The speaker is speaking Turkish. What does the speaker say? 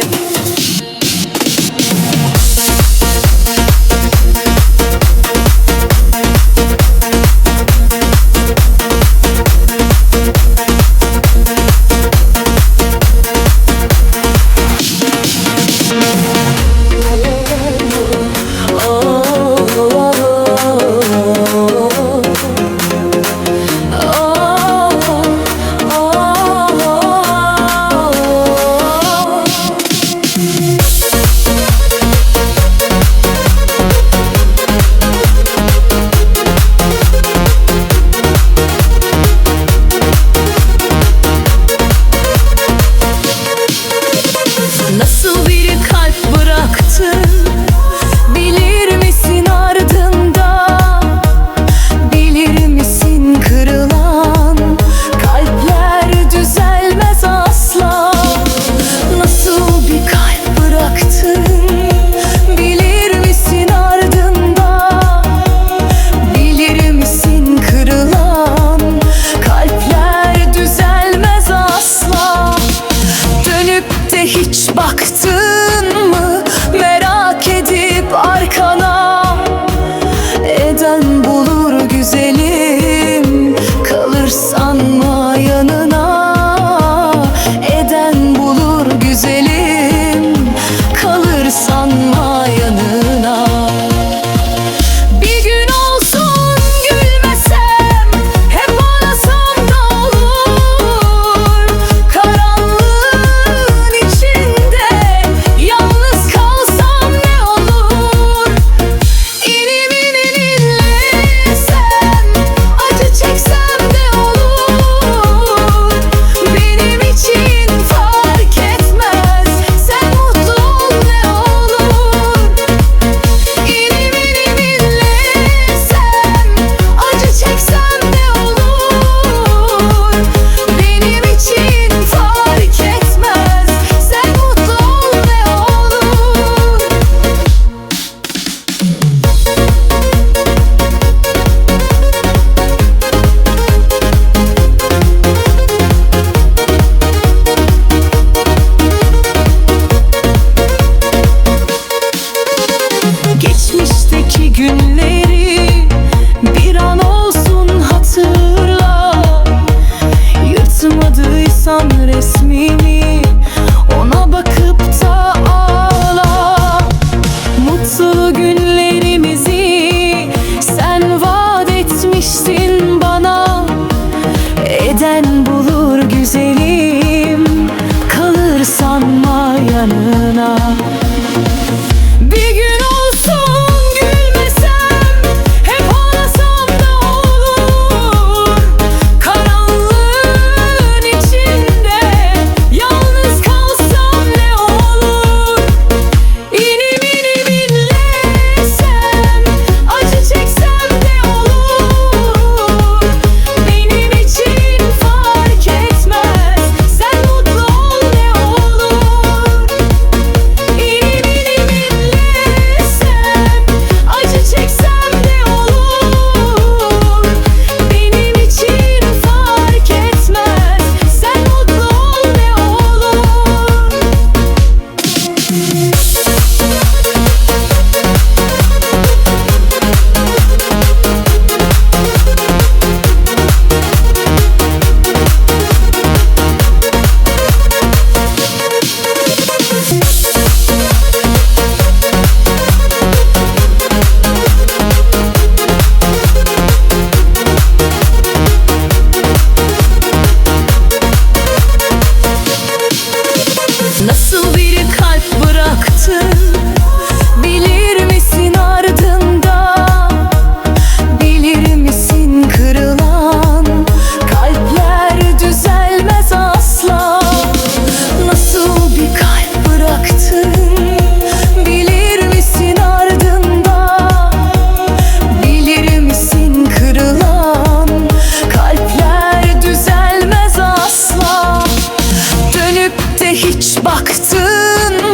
baby. geçmişteki günleri bir an olsun hatırla. Yırtmadıysan resmimi hiç baktın mı?